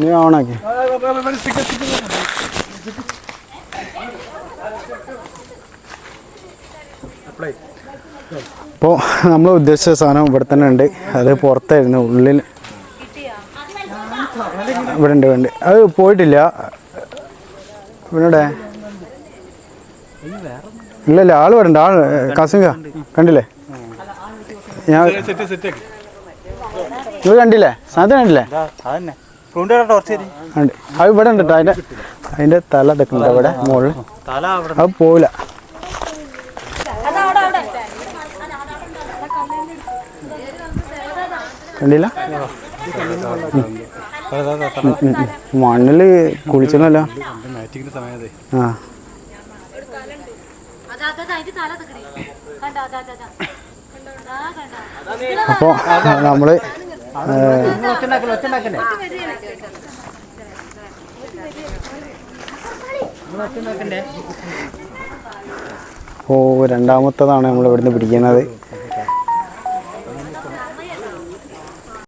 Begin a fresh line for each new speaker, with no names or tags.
നീ ഓണാക്കി ഇപ്പോൾ നമ്മൾ ഉദ്ദേശിച്ച സാധനം ഇവിടെ തന്നെ ഉണ്ട്. അത് പുറത്തായിരുന്നു. ഉള്ളിൽ ഇവിടെ ഉണ്ട് വേണ്ട അത് പോയിട്ടില്ല. ഇവിടെ ഇല്ല ഇല്ല ആൾ വരണ്ട. ആൾ കസിങ്ക കണ്ടില്ലേ? ഞാൻ ഇത് കണ്ടില്ലേ? സാധനം കണ്ടില്ലേ? അത് ഇവിടെ ഉണ്ട് ട്ടോ. അതിന്റെ അതിന്റെ തല എടുക്കുന്നുണ്ട് ഇവിടെ മുകളിൽ
തല അവിടെ.
അത് പോവില്ല. കണ്ടില്ല.
മണ്ണിൽ കുളിച്ചല്ലോ
ആ. അപ്പോൾ നമ്മൾ ഓ രണ്ടാമത്തതാണ് നമ്മൾ ഇവിടുന്ന് പിടിക്കുന്നത്